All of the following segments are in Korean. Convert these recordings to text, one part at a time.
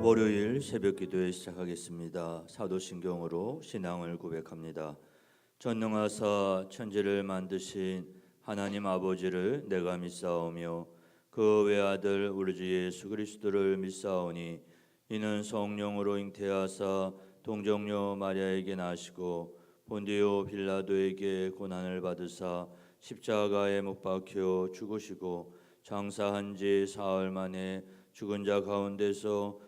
월요일 새벽 기도에 시작하겠습니다. 사도신경으로 신앙을 고백합니다. 전능하사 천지를 만드신 하나님 아버지를 내가 믿사오며 그 외아들 우리 주 예수 그리스도를 믿사오니 이는 성령으로 잉태하사 동정녀 마리아에게 나시고 본디오 빌라도에게 고난을 받으사 십자가에 못 박혀 죽으시고 장사한 지 사흘 만에 죽은 자 가운데서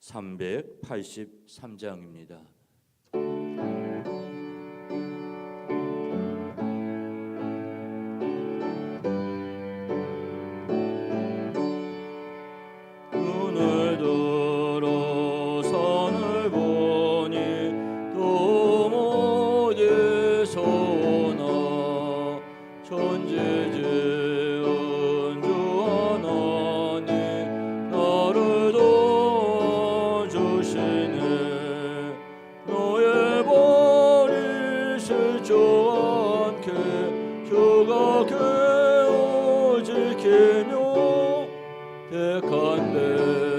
383장입니다. 줄 않게 주가 깨어 지키며 택한 데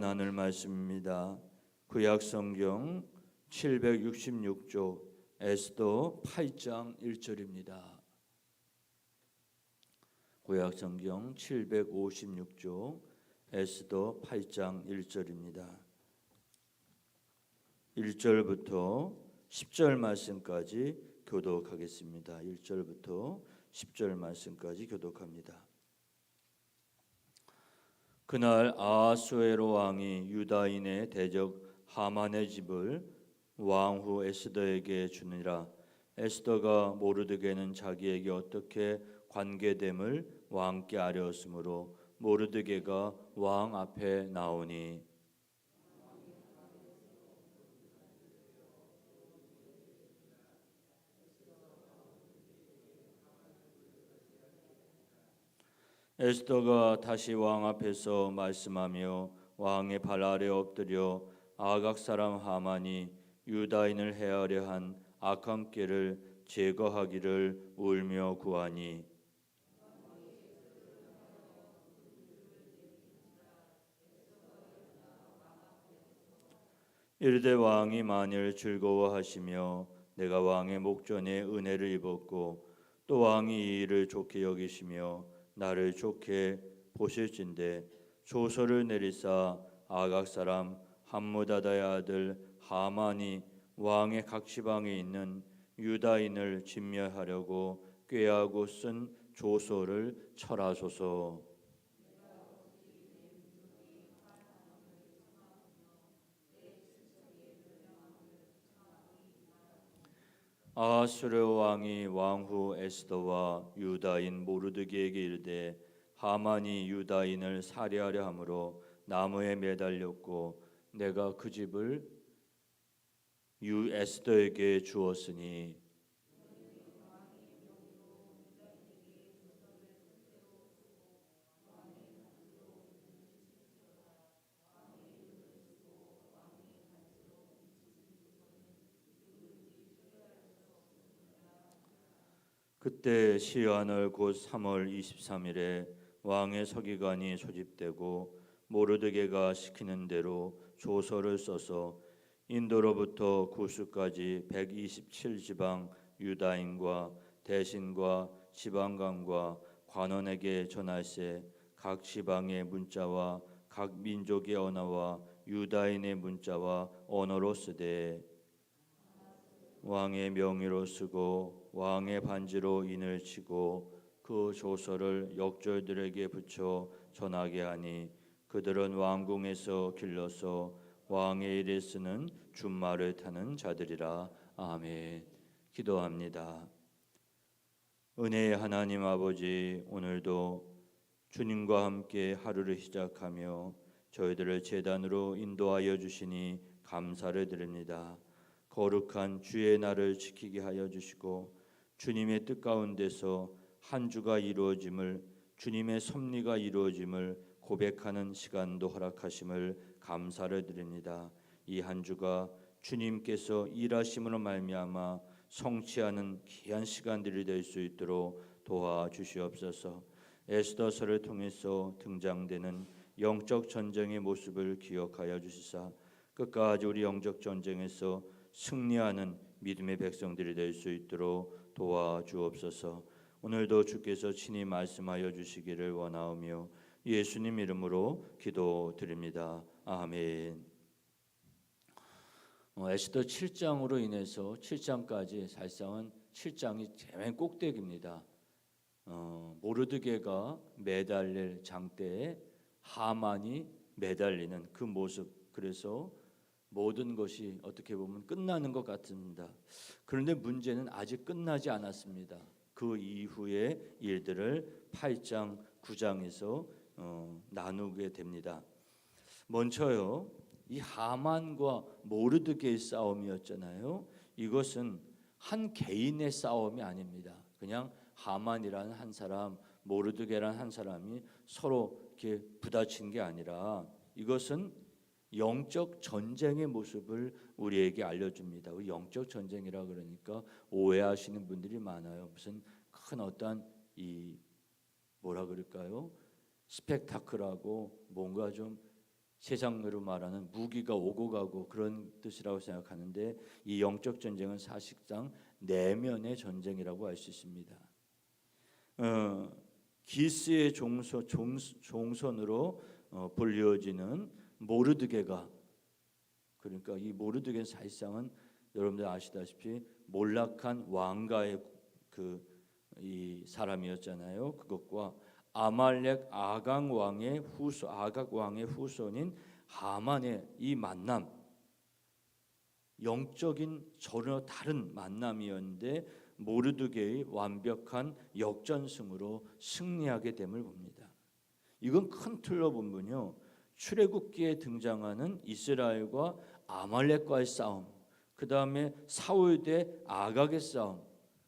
나눌 말씀입니다. 구약 성경 766조 에스더 8장 1절입니다. 구약 성경 756조 에스더 8장 1절입니다. 1절부터 10절 말씀까지 교독하겠습니다. 1절부터 10절 말씀까지 교독합니다 그날 아하수에로 왕이 유다인의 대적 하만의 집을 왕후 에스더에게 주니라. 에스더가 모르드게는 자기에게 어떻게 관계됨을 왕께 아뢰었으므로 모르드게가 왕 앞에 나오니 에스더가 다시 왕 앞에서 말씀하며 왕의 발 아래 엎드려 아각 사람 하만이 유다인을 해하려 한 악한 꾀를 제거하기를 울며 구하니. 이르되 왕이 만일 즐거워하시며 내가 왕의 목전에 은혜를 입었고 또 왕이 이 일을 좋게 여기시며 나를 좋게 보실진데 조서를 내리사 아각 사람 함무다다의 아들 하만이 왕의 각 지방에 있는 유다인을 진멸하려고 꾀하고 쓴 조서를 철하소서. 아하수르 왕이 왕후 에스더와 유다인 모르드게에게 이르되 하만이 유다인을 살해하려 함으로 나무에 매달렸고 내가 그 집을 유 에스더에게 주었으니 그때 시한월 곧 3월 23일에 왕의 서기관이 소집되고 모르드게가 시키는 대로 조서를 써서 인도로부터 구스까지 127지방 유다인과 대신과 지방관과 관원에게 전할세 각 지방의 문자와 각 민족의 언어와 유다인의 문자와 언어로 쓰되 왕의 명의로 쓰고 왕의 반지로 인을 치고 그 조서를 역졸들에게 붙여 전하게 하니 그들은 왕궁에서 길러서 왕의 일에 쓰는 준말을 타는 자들이라. 아멘. 기도합니다. 은혜의 하나님 아버지 오늘도 주님과 함께 하루를 시작하며 저희들을 재단으로 인도하여 주시니 감사를 드립니다. 거룩한 주의 날을 지키게 하여 주시고 주님의 뜻 가운데서 한 주가 이루어짐을 주님의 섭리가 이루어짐을 고백하는 시간도 허락하심을 감사를 드립니다. 이 한 주가 주님께서 일하심으로 말미암아 성취하는 귀한 시간들이 될 수 있도록 도와주시옵소서. 에스더서를 통해서 등장되는 영적 전쟁의 모습을 기억하여 주시사 끝까지 우리 영적 전쟁에서 승리하는 믿음의 백성들이 될 수 있도록 도와주옵소서. 오늘도 주께서 친히 말씀하여 주시기를 원하오며 예수님 이름으로 기도드립니다. 아멘. 어, 에스더 7장으로 인해서 7장까지 사실상은 7장이 제일 꼭대기입니다. 어, 모르드게가 매달릴 장대에 하만이 매달리는 그 모습 그래서 모든 것이 어떻게 보면 끝나는 것 같습니다. 그런데 문제는 아직 끝나지 않았습니다. 그 이후의 일들을 8장, 9장에서 어, 나누게 됩니다. 먼저요, 이 하만과 모르드게의 싸움이었잖아요. 이것은 한 개인의 싸움이 아닙니다. 그냥 하만이라는 한 사람, 모르드게라는 한 사람이 서로 이렇게 부딪힌 게 아니라 이것은 영적 전쟁의 모습을 우리에게 알려줍니다. 영적 전쟁이라 그러니까 오해하시는 분들이 많아요. 무슨 큰 어떤 이 뭐라 그럴까요? 스펙타클하고 뭔가 좀 세상으로 말하는 무기가 오고 가고 그런 뜻이라고 생각하는데 이 영적 전쟁은 사실상 내면의 전쟁이라고 할수 있습니다. 어, 기스의 종소, 종, 종선으로 어, 불리워지는 모르드게가 그러니까 이 모르드게는 사실상은 여러분들 아시다시피 몰락한 왕가의 그 이 사람이었잖아요. 그것과 아말렉 아강 왕의 후손 아각 왕의 후손인 하만의 이 만남 영적인 전혀 다른 만남이었는데 모르드게의 완벽한 역전승으로 승리하게 됨을 봅니다. 이건 큰 틀로 보면요. 출애굽기에 등장하는 이스라엘과 아말렉과의 싸움, 그 다음에 사울 대 아각의 싸움,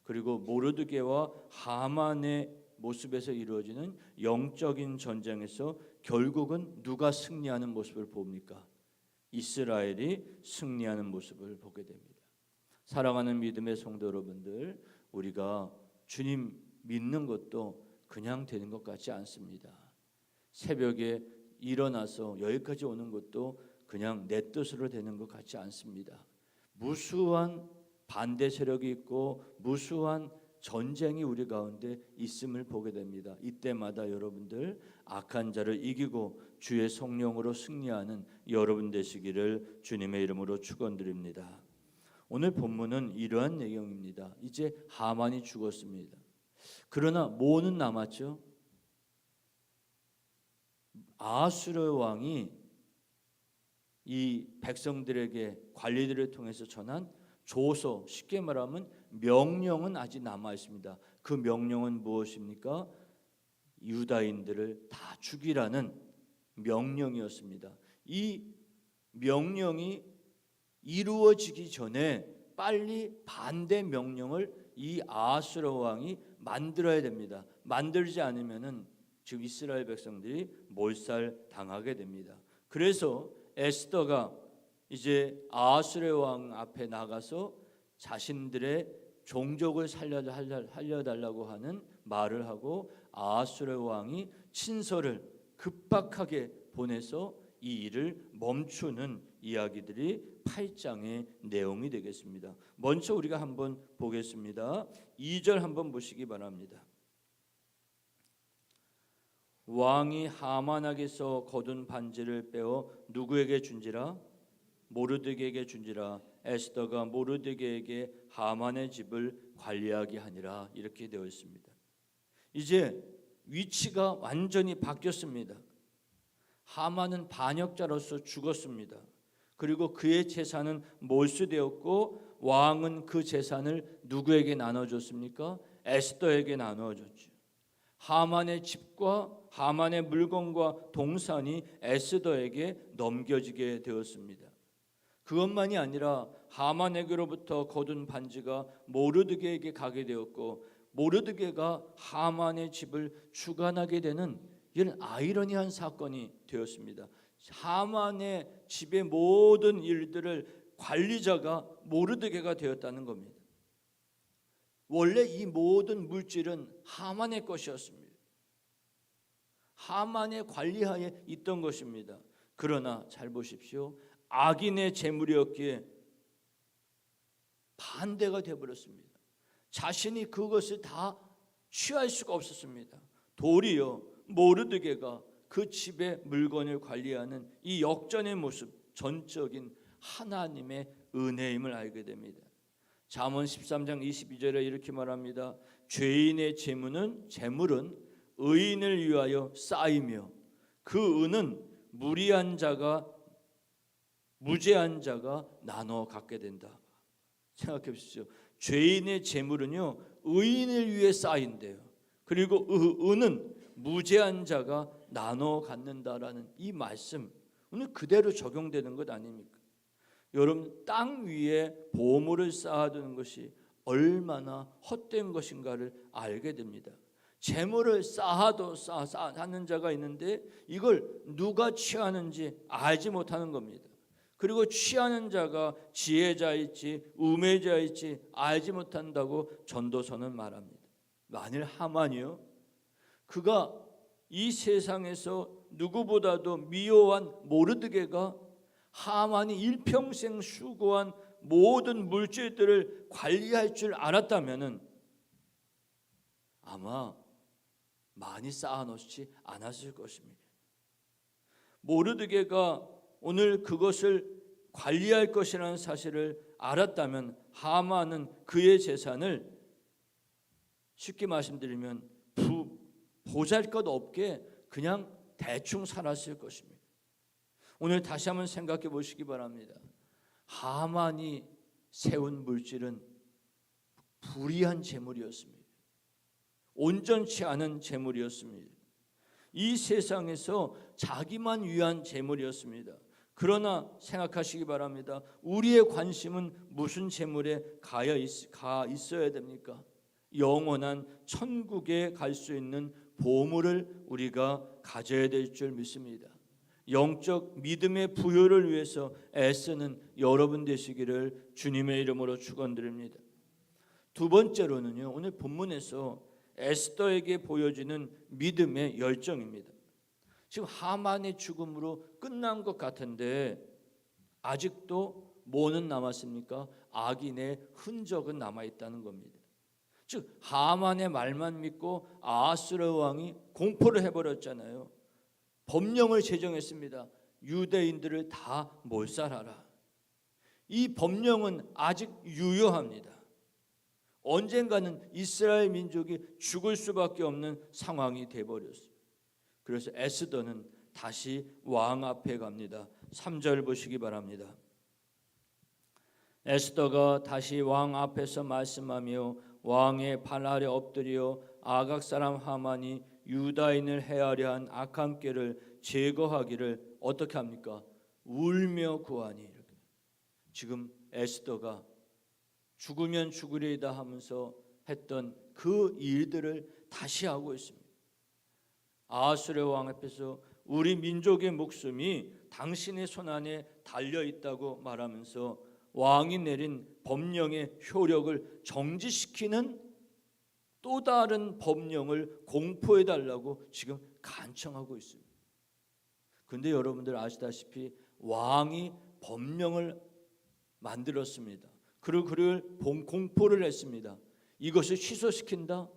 그리고 모르드게와 하만의 모습에서 이루어지는 영적인 전쟁에서 결국은 누가 승리하는 모습을 봅니까? 이스라엘이 승리하는 모습을 보게 됩니다. 사랑하는 믿음의 성도 여러분들, 우리가 주님 믿는 것도 그냥 되는 것 같지 않습니다. 새벽에 일어나서 여기까지 오는 것도 그냥 내 뜻으로 되는 것 같지 않습니다. 무수한 반대 세력이 있고 무수한 전쟁이 우리 가운데 있음을 보게 됩니다. 이때마다 여러분들 악한 자를 이기고 주의 성령으로 승리하는 여러분 되시기를 주님의 이름으로 축원드립니다. 오늘 본문은 이러한 내용입니다. 이제 하만이 죽었습니다. 그러나 뭐는 남았죠? 아수르 왕이 이 백성들에게 관리들을 통해서 전한 조서 쉽게 말하면 명령은 아직 남아 있습니다. 그 명령은 무엇입니까? 유다인들을 다 죽이라는 명령이었습니다. 이 명령이 이루어지기 전에 빨리 반대 명령을 이 아수르 왕이 만들어야 됩니다. 만들지 않으면은 지금 이스라엘 백성들이 몰살 당하게 됩니다. 그래서 에스더가 이제 아수르 왕 앞에 나가서 자신들의 종족을 살려 살려달라고 하는 말을 하고 아수르 왕이 친서를 급박하게 보내서 이 일을 멈추는 이야기들이 8장의 내용이 되겠습니다. 먼저 우리가 한번 보겠습니다. 2절 한번 보시기 바랍니다. 왕이 하만에게서 거둔 반지를 빼어 누구에게 준지라 모르드게에게 준지라 에스더가 모르드게에게 하만의 집을 관리하게 하니라 이렇게 되어 있습니다. 이제 위치가 완전히 바뀌었습니다. 하만은 반역자로서 죽었습니다. 그리고 그의 재산은 몰수되었고 왕은 그 재산을 누구에게 나눠줬습니까? 에스더에게 나누어줬죠. 하만의 집과 하만의 물건과 동산이 에스더에게 넘겨지게 되었습니다. 그것만이 아니라 하만에게로부터 거둔 반지가 모르드게에게 가게 되었고 모르드게가 하만의 집을 주관하게 되는 이런 아이러니한 사건이 되었습니다. 하만의 집의 모든 일들을 관리자가 모르드게가 되었다는 겁니다. 원래 이 모든 물질은 하만의 것이었습니다. 하만의 관리하에 있던 것입니다. 그러나 잘 보십시오. 악인의 재물이었기에 반대가 되어 버렸습니다. 자신이 그것을 다 취할 수가 없었습니다. 도리어 모르드게가 그 집의 물건을 관리하는 이 역전의 모습 전적인 하나님의 은혜임을 알게 됩니다. 잠언 13장 22절에 이렇게 말합니다. 죄인의 재물은 재물은 의인을 위하여 쌓이며 그 은은 무리한 자가 무죄한 자가 나눠 갖게 된다. 생각해 보십시오. 죄인의 재물은요 의인을 위해 쌓인대요. 그리고 은은 무죄한 자가 나눠 갖는다라는 이 말씀 오늘 그대로 적용되는 것 아닙니까? 여러분 땅 위에 보물을 쌓아두는 것이 얼마나 헛된 것인가를 알게 됩니다. 재물을 쌓아도 쌓아, 쌓는 자가 있는데 이걸 누가 취하는지 알지 못하는 겁니다. 그리고 취하는 자가 지혜자일지 우매자일지 알지 못한다고 전도서는 말합니다. 만일 하만이요 그가 이 세상에서 누구보다도 미워한 모르드게가 하만이 일평생 수고한 모든 물질들을 관리할 줄 알았다면은 아마 많이 쌓아놓지 않았을 것입니다. 모르드게가 오늘 그것을 관리할 것이라는 사실을 알았다면 하만은 그의 재산을 쉽게 말씀드리면 부, 보잘것 없게 그냥 대충 살았을 것입니다. 오늘 다시 한번 생각해 보시기 바랍니다. 하만이 세운 물질은 불의한 재물이었습니다. 온전치 않은 재물이었습니다. 이 세상에서 자기만 위한 재물이었습니다. 그러나 생각하시기 바랍니다. 우리의 관심은 무슨 재물에 가야 있, 가 있어야 됩니까? 영원한 천국에 갈 수 있는 보물을 우리가 가져야 될 줄 믿습니다. 영적 믿음의 부여를 위해서 애쓰는 여러분 되시기를 주님의 이름으로 축원드립니다. 두 번째로는요. 오늘 본문에서 에스더에게 보여지는 믿음의 열정입니다. 지금 하만의 죽음으로 끝난 것 같은데 아직도 뭐는 남았습니까? 악인의 흔적은 남아 있다는 겁니다. 즉 하만의 말만 믿고 아수르 왕이 공포를 해버렸잖아요. 법령을 제정했습니다. 유대인들을 다 몰살하라. 이 법령은 아직 유효합니다. 언젠가는 이스라엘 민족이 죽을 수밖에 없는 상황이 돼 버렸어요. 그래서 에스더는 다시 왕 앞에 갑니다. 3절 보시기 바랍니다. 에스더가 다시 왕 앞에서 말씀하며 왕의 발 아래 엎드려 아각 사람 하만이 유다인을 해하려 한 악한 꾀를 제거하기를 어떻게 합니까? 울며 구하니. 지금 에스더가 죽으면 죽으리이다 하면서 했던 그 일들을 다시 하고 있습니다. 아수르 왕 앞에서 우리 민족의 목숨이 당신의 손 안에 달려 있다고 말하면서 왕이 내린 법령의 효력을 정지시키는 또 다른 법령을 공포해 달라고 지금 간청하고 있습니다. 근데 여러분들 아시다시피 왕이 법령을 만들었습니다. 그리고 그를 본- 공포를 했습니다. 이것을 취소시킨다?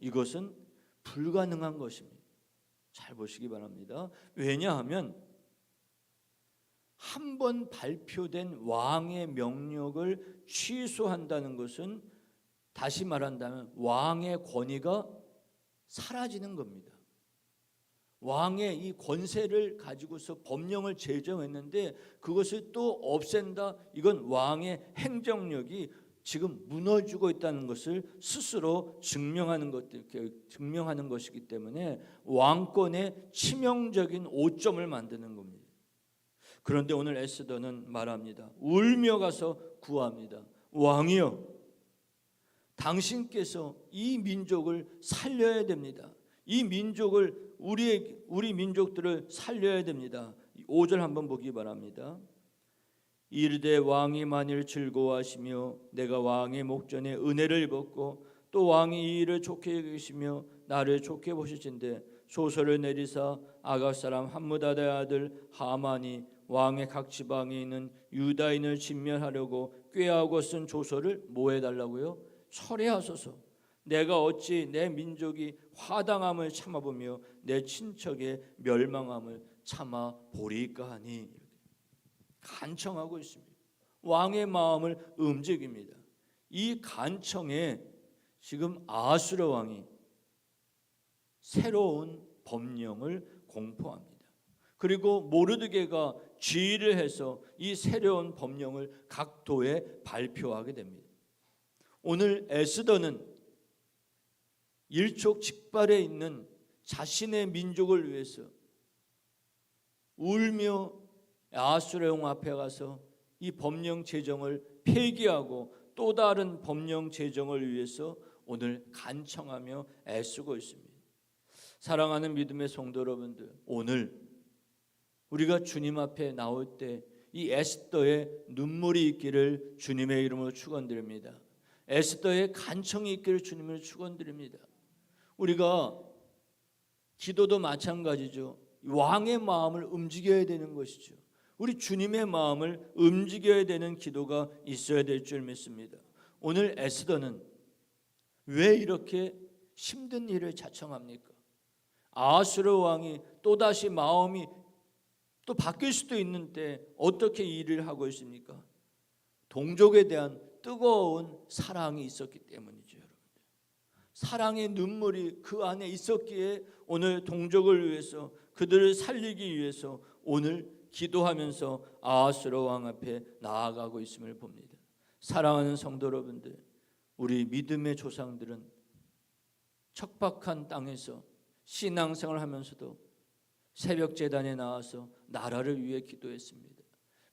이것은 불가능한 것입니다. 잘 보시기 바랍니다. 왜냐하면 한 번 발표된 왕의 명령을 취소한다는 것은 다시 말한다면 왕의 권위가 사라지는 겁니다. 왕의 이 권세를 가지고서 법령을 제정했는데 그것을 또 없앤다. 이건 왕의 행정력이 지금 무너지고 있다는 것을 스스로 증명하는 것 증명하는 것이기 때문에 왕권의 치명적인 오점을 만드는 겁니다. 그런데 오늘 에스더는 말합니다. 울며 가서 구합니다. 왕이여 당신께서 이 민족을 살려야 됩니다. 이 민족을 우리의 우리 민족들을 살려야 됩니다. 5절 한번 보기 바랍니다. 이르되 왕이 만일 즐거워하시며 내가 왕의 목전에 은혜를 입었고 또 왕이 이 일을 좋게 여기시며 나를 좋게 보실진데 소설을 내리사 아각 사람 함무다다의 아들 하만이 왕의 각 지방에 있는 유다인을 진멸하려고 꾀하고 쓴 조서를 뭐 해달라고요? 철회하소서. 내가 어찌 내 민족이 화당함을 참아보며 내 친척의 멸망함을 참아 보리까 하니 간청하고 있습니다. 왕의 마음을 움직입니다. 이 간청에 지금 아수르 왕이 새로운 법령을 공포합니다. 그리고 모르드게가 지휘를 해서 이 새로운 법령을 각 도에 발표하게 됩니다. 오늘 에스더는 일촉즉발에 있는 자신의 민족을 위해서 울며 아수르 영 앞에 가서 이 법령 제정을 폐기하고 또 다른 법령 제정을 위해서 오늘 간청하며 애쓰고 있습니다. 사랑하는 믿음의 성도 여러분들, 오늘 우리가 주님 앞에 나올 때 이 에스더의 눈물이 있기를 주님의 이름으로 축원드립니다. 에스더의 간청이 있기를 주님을 축원드립니다. 우리가 기도도 마찬가지죠. 왕의 마음을 움직여야 되는 것이죠. 우리 주님의 마음을 움직여야 되는 기도가 있어야 될 줄 믿습니다. 오늘 에스더는 왜 이렇게 힘든 일을 자청합니까? 아수르 왕이 또다시 마음이 또 바뀔 수도 있는데 어떻게 일을 하고 있습니까? 동족에 대한 뜨거운 사랑이 있었기 때문이죠. 사랑의 눈물이 그 안에 있었기에 오늘 동족을 위해서 그들을 살리기 위해서 오늘 기도하면서 아수르 왕 앞에 나아가고 있음을 봅니다. 사랑하는 성도 여러분들, 우리 믿음의 조상들은 척박한 땅에서 신앙생활 하면서도 새벽 재단에 나와서 나라를 위해 기도했습니다.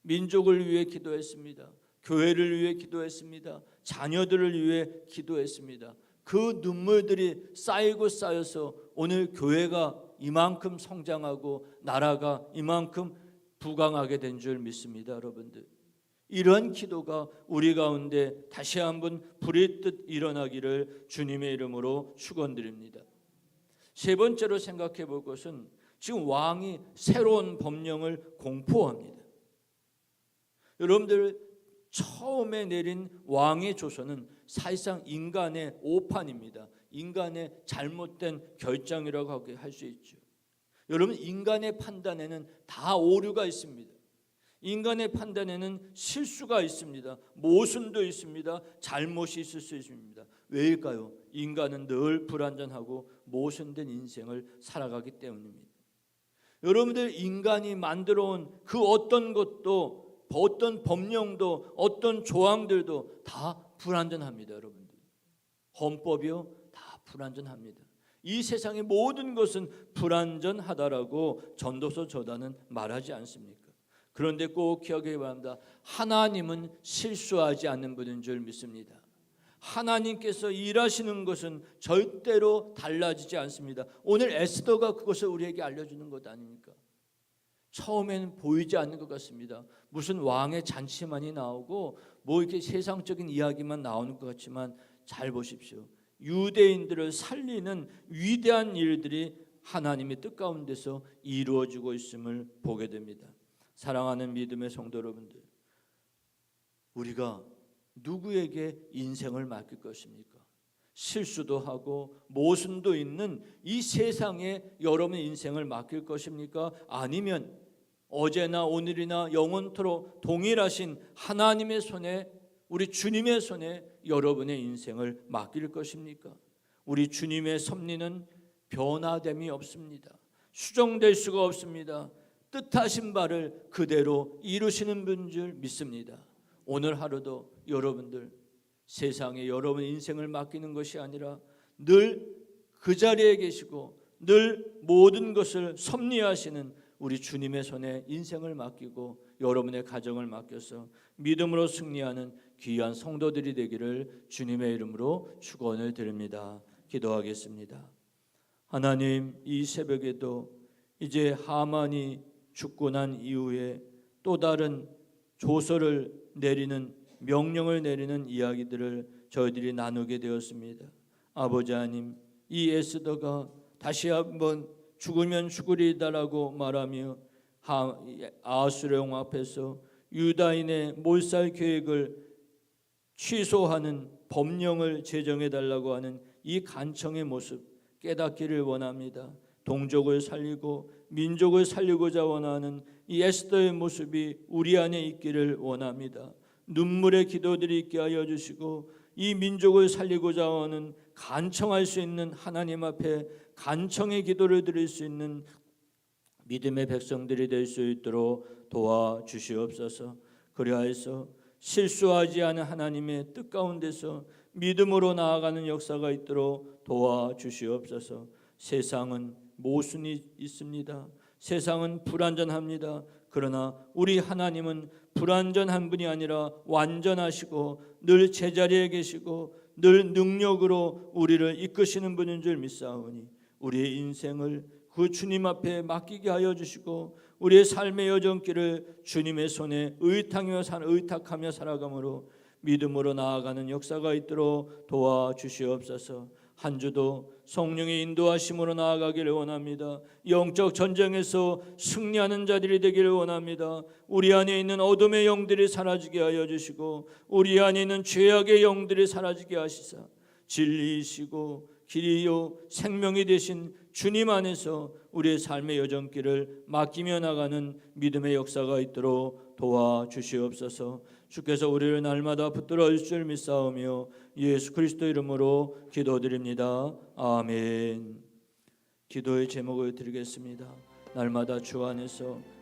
민족을 위해 기도했습니다. 교회를 위해 기도했습니다. 자녀들을 위해 기도했습니다. 그 눈물들이 쌓이고 쌓여서 오늘 교회가 이만큼 성장하고 나라가 이만큼 부강하게 된 줄 믿습니다, 여러분들. 이런 기도가 우리 가운데 다시 한번 불의 뜻 일어나기를 주님의 이름으로 축원드립니다. 세 번째로 생각해 볼 것은 지금 왕이 새로운 법령을 공포합니다. 여러분들 처음에 내린 왕의 조서는 사실상 인간의 오판입니다. 인간의 잘못된 결정이라고 할 수 있죠. 여러분 인간의 판단에는 다 오류가 있습니다. 인간의 판단에는 실수가 있습니다. 모순도 있습니다. 잘못이 있을 수 있습니다. 왜일까요? 인간은 늘 불완전하고 모순된 인생을 살아가기 때문입니다. 여러분들 인간이 만들어 온 그 어떤 것도 어떤 법령도 어떤 조항들도 다 불완전합니다, 여러분들. 헌법이요 다 불완전합니다. 이 세상의 모든 것은 불완전하다라고 전도서 저자는 말하지 않습니까? 그런데 꼭 기억해 바랍니다. 하나님은 실수하지 않는 분인 줄 믿습니다. 하나님께서 일하시는 것은 절대로 달라지지 않습니다. 오늘 에스더가 그것을 우리에게 알려주는 것 아닙니까? 처음에는 보이지 않는 것 같습니다. 무슨 왕의 잔치만이 나오고 뭐 이렇게 세상적인 이야기만 나오는 것 같지만 잘 보십시오. 유대인들을 살리는 위대한 일들이 하나님의 뜻 가운데서 이루어지고 있음을 보게 됩니다. 사랑하는 믿음의 성도 여러분들, 우리가 누구에게 인생을 맡길 것입니까? 실수도 하고 모순도 있는 이 세상에 여러분의 인생을 맡길 것입니까? 아니면 어제나 오늘이나 영원토록 동일하신 하나님의 손에 우리 주님의 손에 여러분의 인생을 맡길 것입니까? 우리 주님의 섭리는 변화됨이 없습니다. 수정될 수가 없습니다. 뜻하신 바를 그대로 이루시는 분 줄 믿습니다. 오늘 하루도 여러분들 세상에 여러분 인생을 맡기는 것이 아니라 늘 그 자리에 계시고 늘 모든 것을 섭리하시는 우리 주님의 손에 인생을 맡기고 여러분의 가정을 맡겨서 믿음으로 승리하는 귀한 성도들이 되기를 주님의 이름으로 축원을 드립니다. 기도하겠습니다. 하나님 이 새벽에도 이제 하만이 죽고 난 이후에 또 다른 조서를 내리는 명령을 내리는 이야기들을 저희들이 나누게 되었습니다. 아버지 하나님, 이 에스더가 다시 한번 죽으면 죽으리다라고 말하며 아수령 앞에서 유다인의 몰살 계획을 취소하는 법령을 제정해 달라고 하는 이 간청의 모습 깨닫기를 원합니다. 동족을 살리고 민족을 살리고자 원하는 이 에스더의 모습이 우리 안에 있기를 원합니다. 눈물의 기도들이 있게 하여 주시고 이 민족을 살리고자 하는 간청할 수 있는 하나님 앞에 간청의 기도를 드릴 수 있는 믿음의 백성들이 될 수 있도록 도와 주시옵소서. 그리하여서 실수하지 않은 하나님의 뜻 가운데서 믿음으로 나아가는 역사가 있도록 도와 주시옵소서. 세상은 모순이 있습니다. 세상은 불완전합니다. 그러나 우리 하나님은 불완전한 분이 아니라 완전하시고 늘 제자리에 계시고 늘 능력으로 우리를 이끄시는 분인 줄 믿사오니 우리의 인생을 그 주님 앞에 맡기게 하여 주시고 우리의 삶의 여정길을 주님의 손에 의탁하며, 살- 의탁하며 살아감으로 믿음으로 나아가는 역사가 있도록 도와 주시옵소서. 한 주도 성령의 인도하심으로 나아가기를 원합니다. 영적 전쟁에서 승리하는 자들이 되기를 원합니다. 우리 안에 있는 어둠의 영들이 사라지게 하여 주시고 우리 안에 있는 죄악의 영들이 사라지게 하시사 진리이시고 길이요 생명이 되신 주님 안에서 우리의 삶의 여정길을 맡기며 나가는 믿음의 역사가 있도록 도와 주시옵소서. 주께서 우리를 날마다 붙들어 주실 믿사오며 예수 그리스도 이름으로 기도드립니다. 아멘. 기도의 제목을 드리겠습니다. 날마다 주 안에서